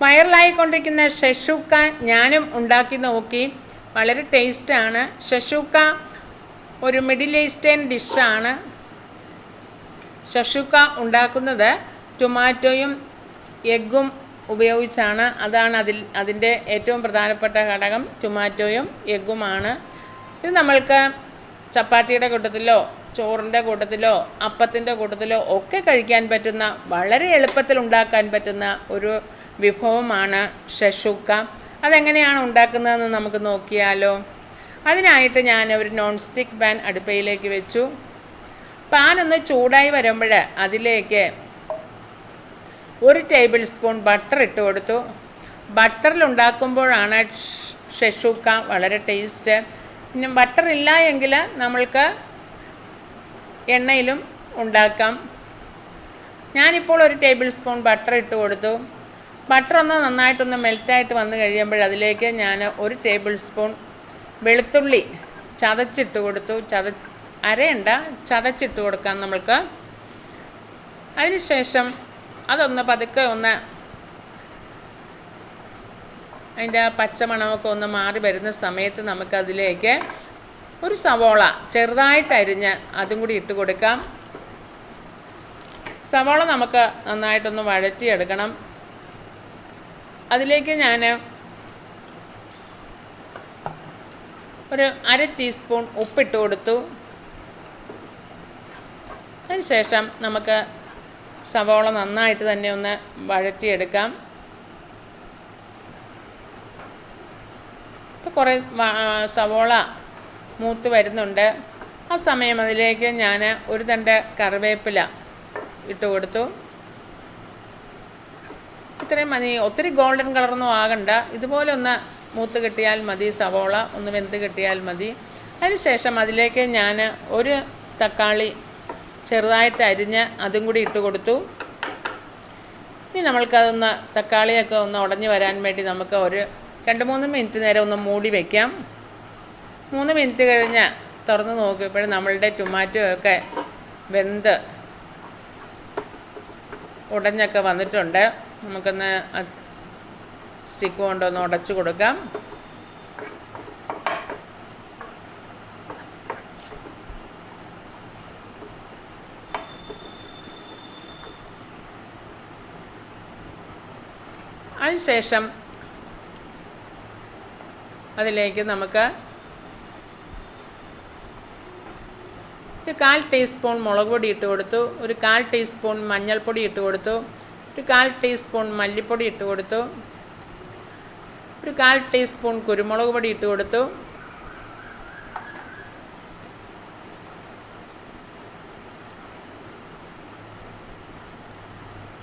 വൈറലായിക്കൊണ്ടിരിക്കുന്ന ഷഷൂക്ക ഞാനും ഉണ്ടാക്കി നോക്കി. വളരെ ടേസ്റ്റാണ് ഷഷൂക്ക ഒരു മിഡിൽ ഈസ്റ്റേൺ ഡിഷാണ് ഷഷൂക്ക ഉണ്ടാക്കുന്നത്. ടൊമാറ്റോയും എഗ്ഗും ഉപയോഗിച്ചാണ്. അതാണ് അതിൽ അതിന്റെ ഏറ്റവും പ്രധാനപ്പെട്ട ഘടകം. ടൊമാറ്റോയും എഗ്ഗുമാണ് ഇത് നമ്മൾക്ക് ചപ്പാത്തിയുടെ കൂട്ടത്തിലോ ചോറിന്റെ കൂട്ടത്തിലോ അപ്പത്തിന്റെ കൂട്ടത്തിലോ ഒക്കെ കഴിക്കാൻ പറ്റുന്ന വളരെ എളുപ്പത്തിൽ ഉണ്ടാക്കാൻ പറ്റുന്ന ഒരു വിഭവമാണ് ഷഷുക്ക. അതെങ്ങനെയാണ് ഉണ്ടാക്കുന്നതെന്ന് നമുക്ക് നോക്കിയാലോ. അതിനായിട്ട് ഞാൻ ഒരു നോൺ സ്റ്റിക്ക് പാൻ അടുപ്പയിലേക്ക് വെച്ചു. പാൻ ഒന്ന് ചൂടായി വരുമ്പോൾ അതിലേക്ക് ഒരു ടേബിൾ സ്പൂൺ ബട്ടർ ഇട്ട് കൊടുത്തു. ബട്ടറിൽ ഉണ്ടാക്കുമ്പോഴാണ് ഷെഷൂക്ക വളരെ ടേസ്റ്റ് പിന്നെ ബട്ടർ ഇല്ല എങ്കിൽ നമ്മൾക്ക് എണ്ണയിലും ഉണ്ടാക്കാം. ഞാനിപ്പോൾ ഒരു ടേബിൾ സ്പൂൺ ബട്ടർ ഇട്ട് കൊടുത്തു. ബട്ടർ ഒന്ന് നന്നായിട്ടൊന്ന് മെൽറ്റായിട്ട് വന്നു കഴിയുമ്പോൾ അതിലേക്ക് ഞാൻ ഒരു ടേബിൾ സ്പൂൺ വെളുത്തുള്ളി ചതച്ചിട്ട് കൊടുത്തു. ചത അരയണ്ട ചതച്ചിട്ട് കൊടുക്കാം നമ്മൾക്ക്. അതിനുശേഷം അതൊന്ന് പതുക്കെ ഒന്ന് അതിന്റെ ആ പച്ചമണമൊക്കെ ഒന്ന് മാറി വരുന്ന സമയത്ത് നമുക്കതിലേക്ക് ഒരു സവോള ചെറുതായിട്ട് അരിഞ്ഞ് അതും കൂടി ഇട്ട് കൊടുക്കാം. സവോള നമുക്ക് നന്നായിട്ടൊന്ന് വഴറ്റിയെടുക്കണം. അതിലേക്ക് ഞാൻ ഒരു അര ടീസ്പൂൺ ഉപ്പിട്ട് കൊടുത്തു. അതിനുശേഷം നമുക്ക് സവോള നന്നായിട്ട് തന്നെ ഒന്ന് വഴറ്റിയെടുക്കാം. ഇപ്പോൾ കുറേ സവോള മൂത്ത് വരുന്നുണ്ട്. ആ സമയം അതിലേക്ക് ഞാൻ ഒരു തണ്ട് കറിവേപ്പില ഇട്ട് കൊടുത്തു. ഇത്രയും മതി. ഒത്തിരി ഗോൾഡൻ കളറൊന്നും ആകണ്ട. ഇതുപോലെ ഒന്ന് മൂത്ത് കിട്ടിയാൽ മതി. സവോള ഒന്ന് വെന്ത് കിട്ടിയാൽ മതി. അതിനുശേഷം അതിലേക്ക് ഞാൻ ഒരു തക്കാളി ചെറുതായിട്ട് അരിഞ്ഞ് അതും കൂടി ഇട്ട് കൊടുത്തു. ഇനി നമ്മൾക്കതൊന്ന് തക്കാളിയൊക്കെ ഒന്ന് ഉടഞ്ഞു വരാൻ വേണ്ടി നമുക്ക് ഒരു രണ്ട് മൂന്ന് മിനിറ്റ് നേരം ഒന്ന് മൂടി വയ്ക്കാം മൂന്ന് മിനിറ്റ് കഴിഞ്ഞ് തുറന്ന് നോക്കിയപ്പോഴും നമ്മളുടെ ടൊമാറ്റോ ഒക്കെ വെന്ത് ഉടഞ്ഞൊക്കെ വന്നിട്ടുണ്ട്. നമുക്കൊന്ന് സ്റ്റിക്ക് കൊണ്ടൊന്ന് ഉടച്ചു കൊടുക്കാം. അതിനുശേഷം അതിലേക്ക് നമുക്ക് ഒരു കാൽ ടീസ്പൂൺ മുളക് പൊടി ഇട്ട് കൊടുത്തു ഒരു കാൽ ടീസ്പൂൺ മഞ്ഞൾപ്പൊടി ഇട്ട് കൊടുത്തു ഒരു കാൽ ടീസ്പൂൺ മല്ലിപ്പൊടി ഇട്ട് കൊടുത്തു. ഒരു കാൽ ടീസ്പൂൺ കുരുമുളക് പൊടി ഇട്ട് കൊടുത്തു.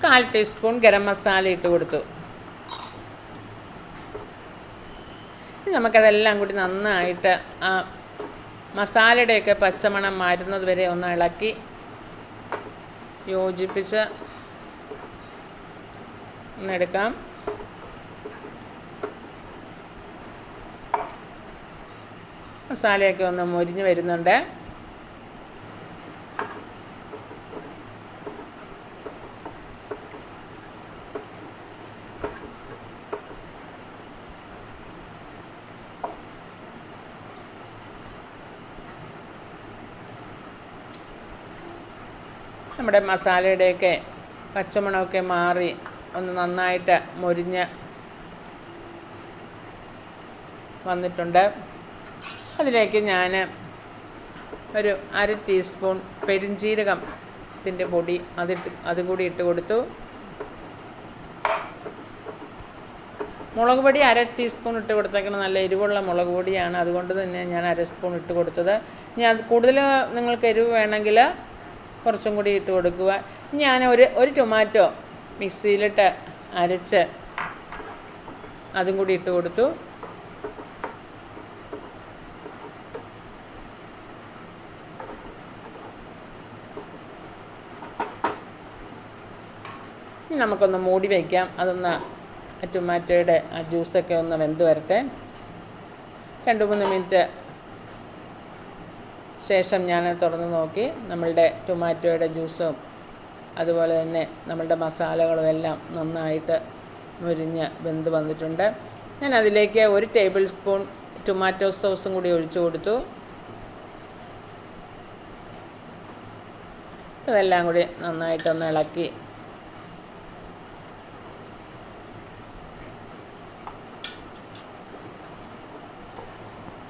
കാൽ ടീസ്പൂൺ ഗരം മസാല ഇട്ട് കൊടുത്തു. നമുക്കതെല്ലാം കൂടി നന്നായിട്ട് ആ മസാലയുടെയൊക്കെ പച്ചമണം മാറ്റുന്നത് വരെ ഒന്ന് ഇളക്കി യോജിപ്പിച്ച് ഒന്നെടുക്കാം. മസാലയൊക്കെ ഒന്ന് മൊരിഞ്ഞ് വരുന്നുണ്ട്. നമ്മുടെ മസാലയുടെയൊക്കെ പച്ചമണമൊക്കെ മാറി ഒന്ന് നന്നായിട്ട് മൊരിഞ്ഞ് വന്നിട്ടുണ്ട്. അതിലേക്ക് ഞാൻ ഒരു അര ടീസ്പൂൺ പെരിഞ്ജീരകത്തിന്റെ പൊടി അതിട്ട് അതും കൂടി ഇട്ട് കൊടുത്തു. മുളക് പൊടി അര ടീസ്പൂൺ ഇട്ട് കൊടുത്തേക്കണം നല്ല എരിവുള്ള മുളക് പൊടിയാണ്. അതുകൊണ്ട് തന്നെ ഞാൻ അര സ്പൂൺ ഇട്ട് കൊടുത്തത്. ഇനി അത് കൂടുതൽ നിങ്ങൾക്ക് എരിവ് വേണമെങ്കിൽ കുറച്ചും കൂടി ഇട്ട് കൊടുക്കുക. ഞാൻ ഒരു ഒരു ടൊമാറ്റോ മിക്സിയിലിട്ട് അരച്ച് അതും കൂടി ഇട്ട് കൊടുത്തു. നമുക്കൊന്ന് മൂടി വയ്ക്കാം അതൊന്ന് ടൊമാറ്റോയുടെ ആ ജ്യൂസൊക്കെ ഒന്ന് വെന്ത് വരട്ടെ. രണ്ട് മൂന്ന് മിനിറ്റ് ശേഷം ഞാൻ തുറന്ന് നോക്കി. നമ്മളുടെ ടൊമാറ്റോയുടെ ജ്യൂസും അതുപോലെ തന്നെ നമ്മളുടെ മസാലകളും എല്ലാം നന്നായിട്ട് മുരിഞ്ഞ് വെന്ത് വന്നിട്ടുണ്ട്. ഞാൻ അതിലേക്ക് ഒരു ടേബിൾ സ്പൂൺ ടൊമാറ്റോ സോസും കൂടി ഒഴിച്ചു കൊടുത്തു. ഇതെല്ലാം കൂടി നന്നായിട്ടൊന്ന് ഇളക്കി.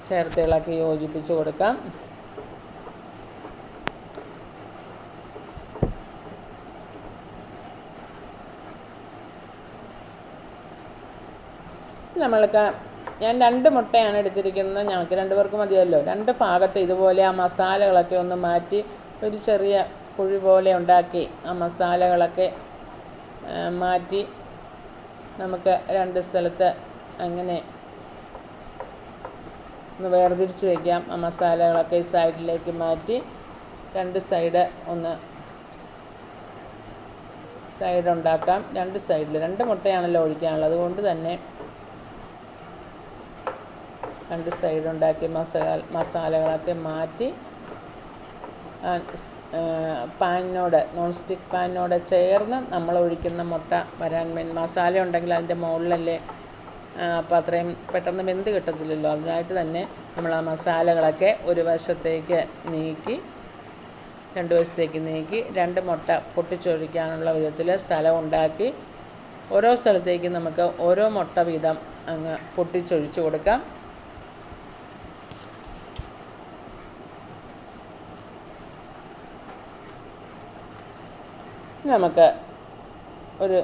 ചേർത്ത് ഇളക്കി യോജിപ്പിച്ച് കൊടുക്കാം. നമ്മൾക്ക് ഞാൻ രണ്ട് മുട്ടയാണ് എടുത്തിരിക്കുന്നത്. ഞങ്ങൾക്ക് രണ്ട് പേർക്ക് മതിയല്ലോ. രണ്ട് ഭാഗത്ത് ഇതുപോലെ ആ മസാലകളൊക്കെ ഒന്ന് മാറ്റി ഒരു ചെറിയ കുഴി പോലെ ഉണ്ടാക്കി ആ മസാലകളൊക്കെ മാറ്റി നമുക്ക് രണ്ട് സ്ഥലത്ത് അങ്ങനെ ഒന്ന് വേർതിരിച്ച് വയ്ക്കാം ആ മസാലകളൊക്കെ ഈ സൈഡിലേക്ക് മാറ്റി രണ്ട് സൈഡ് ഒന്ന് സൈഡ് ഉണ്ടാക്കാം. രണ്ട് സൈഡിൽ രണ്ട് മുട്ടയാണല്ലോ ഒഴിക്കാനുള്ളത്. അതുകൊണ്ട് തന്നെ രണ്ട് സൈഡ് ഉണ്ടാക്കി മസാല മസാലകളൊക്കെ മാറ്റി പാനിനോട് നോൺ സ്റ്റിക്ക് പാനിനോട് ചേർന്ന് നമ്മൾ ഒഴിക്കുന്ന മുട്ട വരാൻ മസാല ഉണ്ടെങ്കിൽ അതിന്റെ മുകളിലല്ലേ അപ്പോൾ അത്രയും പെട്ടെന്ന് വെന്ത് കിട്ടത്തില്ലല്ലോ. അതിനായിട്ട് തന്നെ നമ്മൾ ആ മസാലകളൊക്കെ ഒരു വശത്തേക്ക് നീക്കി രണ്ട് വശത്തേക്ക് നീക്കി രണ്ട് മുട്ട പൊട്ടിച്ചൊഴിക്കാനുള്ള വിധത്തിൽ സ്ഥലം ഉണ്ടാക്കി ഓരോ സ്ഥലത്തേക്കും നമുക്ക് ഓരോ മുട്ട വീതം അങ്ങ് പൊട്ടിച്ചൊഴിച്ച് കൊടുക്കാം. നമുക്ക് ഒരു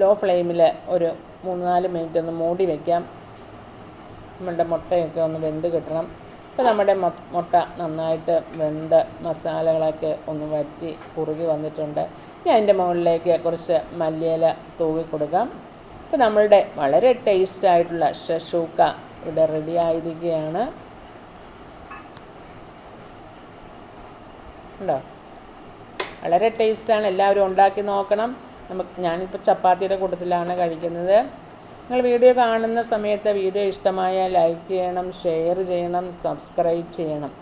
ലോ ഫ്ലെയിമിൽ ഒരു മൂന്ന് നാല് മിനിറ്റ് ഒന്ന് മൂടി വയ്ക്കാം നമ്മുടെ മുട്ടയൊക്കെ ഒന്ന് വെന്ത് കിട്ടണം. ഇപ്പോൾ നമ്മുടെ മുട്ട നന്നായിട്ട് വെന്ത് മസാലകളൊക്കെ ഒന്ന് വറ്റി കുറുകി വന്നിട്ടുണ്ട്. ഇനി അതിന്റെ മുകളിലേക്ക് കുറച്ച് മല്ലിയില തൂവി കൊടുക്കാം. ഇപ്പോൾ നമ്മളുടെ വളരെ ടേസ്റ്റ് ആയിട്ടുള്ള ഷഷൂക്ക ഇവിടെ റെഡി ആയിരിക്കുകയാണ്. ഉണ്ടോ? വളരെ ടേസ്റ്റാണ്. എല്ലാവരും ഉണ്ടാക്കി നോക്കണം. നമുക്ക് ഞാനിപ്പോൾ ചപ്പാത്തിയുടെ കൂട്ടത്തിലാണ് കഴിക്കുന്നത്. നിങ്ങൾ വീഡിയോ കാണുന്ന സമയത്ത് വീഡിയോ ഇഷ്ടമായാൽ ലൈക്ക് ചെയ്യണം ഷെയർ ചെയ്യണം സബ്സ്ക്രൈബ് ചെയ്യണം.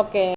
ഓക്കേ.